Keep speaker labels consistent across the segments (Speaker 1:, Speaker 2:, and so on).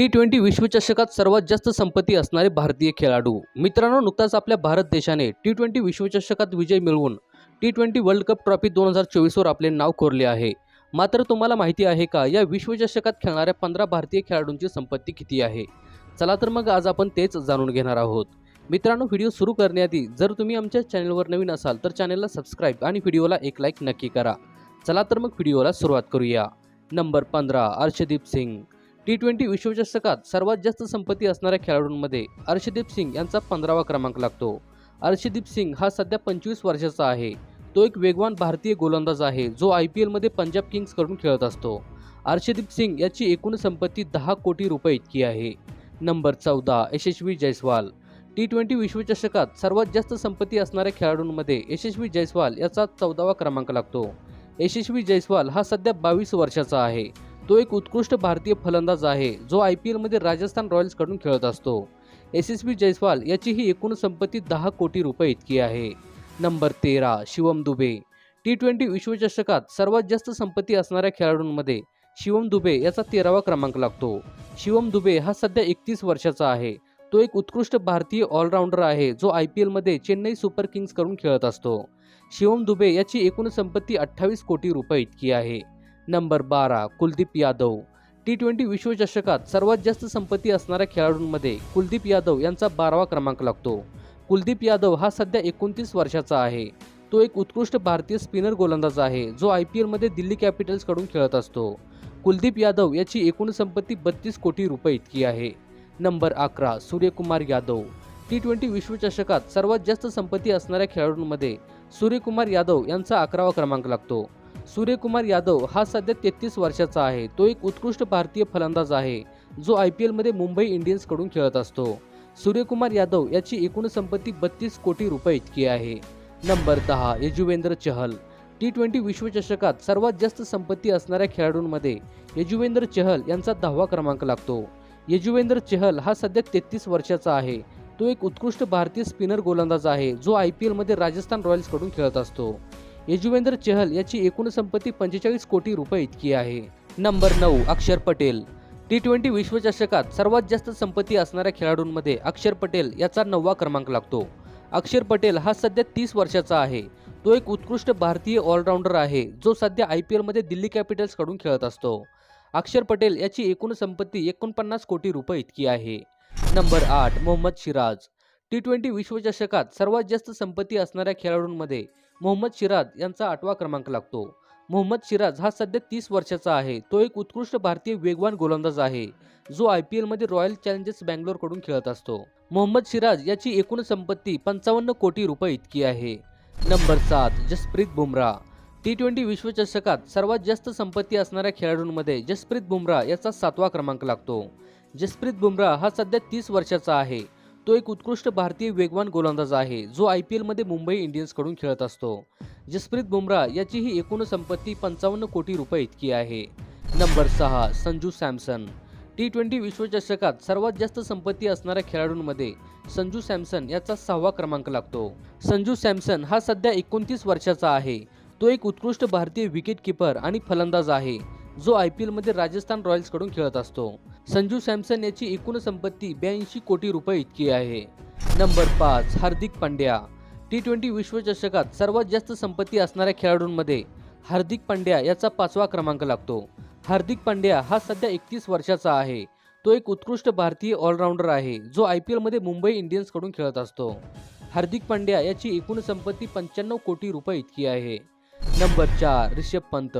Speaker 1: T twenty विश्वचषकात सर्वात जास्त संपत्ती असणारे भारतीय खेळाडू. मित्रांनो नुकताच आपल्या भारत देशाने टी ट्वेंटी विश्वचषकात विजय मिळवून T twenty world cup trophy दोन हजार चोवीसवर आपले नाव कोरले आहे. मात्र तुम्हाला माहिती आहे का या विश्वचषकात खेळणाऱ्या पंधरा भारतीय खेळाडूंची संपत्ती किती आहे? चला तर मग आज आपण तेच जाणून घेणार आहोत. मित्रांनो व्हिडिओ सुरू करण्याआधी जर तुम्ही आमच्या चॅनलवर नवीन असाल तर चॅनलला सबस्क्राईब आणि व्हिडिओला एक लाईक नक्की करा. चला तर मग व्हिडिओला सुरुवात करूया. नंबर पंधरा अर्षदीप सिंग. टी ट्वेंटी विश्वचषकात सर्वात जास्त संपत्ती असणाऱ्या खेळाडूंमध्ये अर्षदीप सिंग यांचा पंधरावा क्रमांक लागतो. अर्षदीप सिंग हा सध्या पंचवीस वर्षाचा आहे. तो एक वेगवान भारतीय गोलंदाज आहे जो आय पी एलमध्ये पंजाब किंग्सकडून खेळत असतो. अर्षदीप सिंग याची एकूण संपत्ती दहा कोटी रुपये इतकी आहे. नंबर चौदा यशस्वी जयस्वाल. टी ट्वेंटी विश्वचषकात सर्वात जास्त संपत्ती असणाऱ्या खेळाडूंमध्ये यशस्वी जयस्वाल याचा चौदावा क्रमांक लागतो. यशस्वी जयस्वाल हा सध्या बावीस वर्षाचा आहे. तो एक उत्कृष्ट भारतीय फलंदाज आहे जो आय पी एलमध्ये राजस्थान रॉयल्सकडून खेळत असतो. यशस्वी जयस्वाल याची ही एकूण संपत्ती दहा कोटी रुपये इतकी आहे. नंबर तेरा शिवम दुबे. टी ट्वेंटी विश्वचषकात सर्वात जास्त संपत्ती असणाऱ्या खेळाडूंमध्ये शिवम दुबे याचा तेरावा क्रमांक लागतो. शिवम दुबे हा सध्या एकतीस वर्षाचा आहे. तो एक उत्कृष्ट भारतीय ऑलराऊंडर आहे जो आय पी एलमध्ये चेन्नई सुपर किंग्सकडून खेळत असतो. शिवम दुबे याची एकूण संपत्ती अठ्ठावीस कोटी रुपये इतकी आहे. नंबर बारा कुलदीप यादव. टी ट्वेंटी विश्वचषकात सर्वात जास्त संपत्ती असणाऱ्या खेळाडूंमध्ये कुलदीप यादव यांचा बारावा क्रमांक लागतो. कुलदीप यादव हा सध्या एकोणतीस वर्षाचा आहे. तो एक उत्कृष्ट भारतीय स्पिनर गोलंदाज आहे जो आय पी एलमध्ये दिल्ली कॅपिटल्सकडून खेळत असतो. कुलदीप यादव याची एकूण संपत्ती बत्तीस कोटी रुपये इतकी आहे. नंबर अकरा सूर्यकुमार यादव. टी ट्वेंटी विश्वचषकात सर्वात जास्त संपत्ती असणाऱ्या खेळाडूंमध्ये सूर्यकुमार यादव यांचा अकरावा क्रमांक लागतो. सूर्यकुमार यादव हा सध्या तेहतीस वर्षाचा आहे. तो एक उत्कृष्ट भारतीय फलंदाज आहे जो आय पी एलमध्ये मुंबई इंडियन्सकडून खेळत असतो. सूर्यकुमार यादव याची एकूण संपत्ती बत्तीस कोटी रुपये इतकी आहे. नंबर दहा यजुवेंद्र चहल. टी ट्वेंटी विश्वचषकात सर्वात जास्त संपत्ती असणाऱ्या खेळाडूंमध्ये यजुवेंद्र चहल यांचा दहावा क्रमांक लागतो. यजुवेंद्र चहल हा सध्या तेहतीस वर्षाचा आहे. तो एक उत्कृष्ट भारतीय स्पिनर गोलंदाज आहे जो आय पी एलमध्ये राजस्थान रॉयल्सकडून खेळत असतो. यजुवेंद्र चहल याची एकूण संपत्ती पंचेचाळीस कोटी रुपये इतकी आहे. नंबर नऊ अक्षर पटेल. टी ट्वेंटी विश्वचषकात सर्वात जास्त संपत्ती असणाऱ्या खेळाडूंमध्ये अक्षर पटेल याचा नववा क्रमांक लागतो. अक्षर पटेल हा सध्या तीस वर्षाचा आहे. तो एक उत्कृष्ट भारतीय ऑलराऊंडर आहे जो सध्या आय पी एलमध्ये दिल्ली कॅपिटल्सकडून खेळत असतो. अक्षर पटेल याची एकूण संपत्ती एकोणपन्नास कोटी रुपये इतकी आहे. नंबर आठ मोहम्मद शिराज. टी ट्वेंटी विश्वचषकात सर्वात जास्त संपत्ती असणाऱ्या खेळाडूंमध्ये मोहम्मद शिराज यांचा आठवा क्रमांक लागतो. मोहम्मद शिराज हा सध्या तीस वर्षाचा आहे. तो एक उत्कृष्ट भारतीय वेगवान गोलंदाज आहे. जो आय पी एलमध्ये रॉयल चॅलेंजर्स बँगलोरकडून खेळत असतो. मोहम्मद शिराज याची एकूण संपत्ती पंचावन्न कोटी रुपये इतकी आहे. नंबर सात जसप्रीत बुमराह टी ट्वेंटी विश्वचषकात सर्वात जास्त संपत्ती असणाऱ्या खेळाडूंमध्ये जसप्रीत बुमराह याचा सातवा क्रमांक लागतो. जसप्रीत बुमराह हा सध्या तीस वर्षाचा आहे. तो एक उत्कृष्ट भारतीय वेगवान गोलंदाज आहे जो आय पी एलमध्ये मुंबई इंडियन्सकडून खेळत असतो. जसप्रीत बुमराह याची ही एकूण संपत्ती पंचावन्न कोटी रुपये इतकी आहे. नंबर सहा संजू सॅमसन. टी ट्वेंटी विश्वचषकात सर्वात जास्त संपत्ती असणाऱ्या खेळाडूंमध्ये संजू सॅमसन याचा सहावा क्रमांक लागतो. संजू सॅमसन हा सध्या एकोणतीस वर्षाचा आहे. तो एक उत्कृष्ट भारतीय विकेट किपर आणि फलंदाज आहे जो आय पी एलमध्ये राजस्थान रॉयल्सकडून खेळत असतो. संजू सॅमसन याची एकूण संपत्ती ब्याऐंशी कोटी रुपये इतकी आहे. नंबर पाच हार्दिक पांड्या. टी ट्वेंटी विश्वचषकात सर्वात जास्त संपत्ती असणाऱ्या खेळाडूंमध्ये हार्दिक पांड्या याचा पाचवा क्रमांक लागतो. हार्दिक पांड्या हा सध्या एकतीस वर्षाचा आहे. तो एक उत्कृष्ट भारतीय ऑलराऊंडर आहे जो आय पी एलमध्ये मुंबई इंडियन्सकडून खेळत असतो. हार्दिक पांड्या याची एकूण संपत्ती पंच्याण्णव कोटी रुपये इतकी आहे. नंबर चार रिषभ पंत.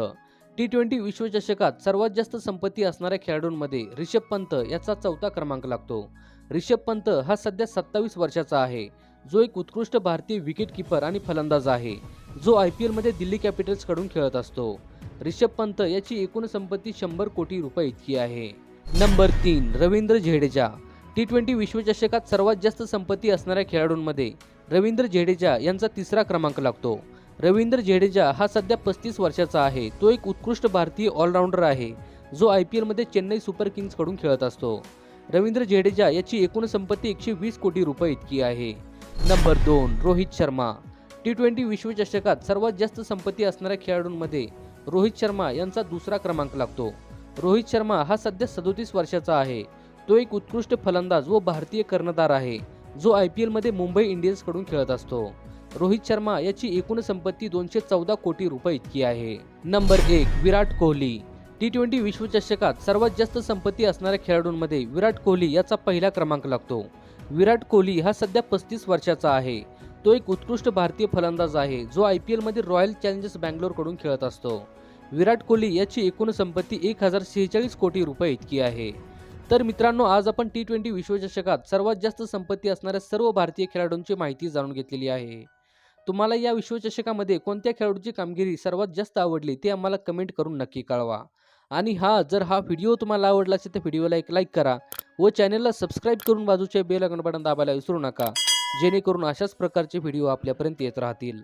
Speaker 1: टी ट्वेंटी विश्वचषकात सर्वात जास्त संपत्ती असणाऱ्या खेळाडूंमध्ये रिषभ पंत याचा चौथा क्रमांक लागतो. रिषभ पंत हा सध्या सत्तावीस वर्षाचा आहे. जो एक उत्कृष्ट भारतीय विकेट किपर आणि फलंदाज आहे. जो आय पी एलमध्ये दिल्ली कॅपिटल्सकडून खेळत असतो. रिषभ पंत याची एकूण संपत्ती शंभर कोटी रुपये इतकी आहे. नंबर तीन रवींद्र झेडेजा. टी ट्वेंटी विश्वचषकात सर्वात जास्त संपत्ती असणाऱ्या खेळाडूंमध्ये रवींद्र झेडेजा यांचा तिसरा क्रमांक लागतो. रवींद्र जडेजा हा सध्या पस्तीस वर्षाचा आहे. तो एक उत्कृष्ट भारतीय ऑलराऊंडर आहे जो आय पी एलमध्ये चेन्नई सुपर किंग्सकडून खेळत असतो. रवींद्र जडेजा याची एकूण संपत्ती एकशे वीस कोटी रुपये इतकी आहे. नंबर दोन रोहित शर्मा. टी ट्वेंटी विश्वचषकात सर्वात जास्त संपत्ती असणाऱ्या खेळाडूंमध्ये रोहित शर्मा यांचा दुसरा क्रमांक लागतो. रोहित शर्मा हा सध्या सदोतीस वर्षाचा आहे. तो एक उत्कृष्ट फलंदाज व भारतीय कर्णधार आहे जो आय पी एलमध्ये मुंबई इंडियन्सकडून खेळत असतो. रोहित शर्मा याची एकूण संपत्ती दोनशे चौदा कोटी रुपये इतकी आहे. नंबर एक विराट कोहली. टी ट्वेंटी विश्वचषकात सर्वात जास्त संपत्ती असणाऱ्या खेळाडूंमध्ये विराट कोहली याचा पहिला क्रमांक लागतो. विराट कोहली हा सध्या पस्तीस वर्षाचा आहे. तो एक उत्कृष्ट भारतीय फलंदाज आहे जो आय पी एलमध्ये रॉयल चॅलेंजर्स बँगलोरकडून खेळत असतो. विराट कोहली याची एकूण संपत्ती एक हजार शेहेचाळीस कोटी रुपये इतकी आहे. तर मित्रांनो आज आपण टी ट्वेंटी विश्वचषकात सर्वात जास्त संपत्ती असणाऱ्या सर्व भारतीय खेळाडूंची माहिती जाणून घेतलेली आहे. तुम्हाला या विश्वचषकामध्ये कोणत्या खेळाडूची कामगिरी सर्वात जास्त आवडली ते आम्हाला कमेंट करून नक्की कळवा. आणि हा जर हा व्हिडिओ तुम्हाला आवडला असेल तर व्हिडिओला एक लाईक करा व चॅनलला सबस्क्राईब करून बाजूच्या बेल आयकॉन बटन दाबायला विसरू नका. जेणेकरून अशाच प्रकारचे व्हिडिओ आपल्यापर्यंत येत राहतील.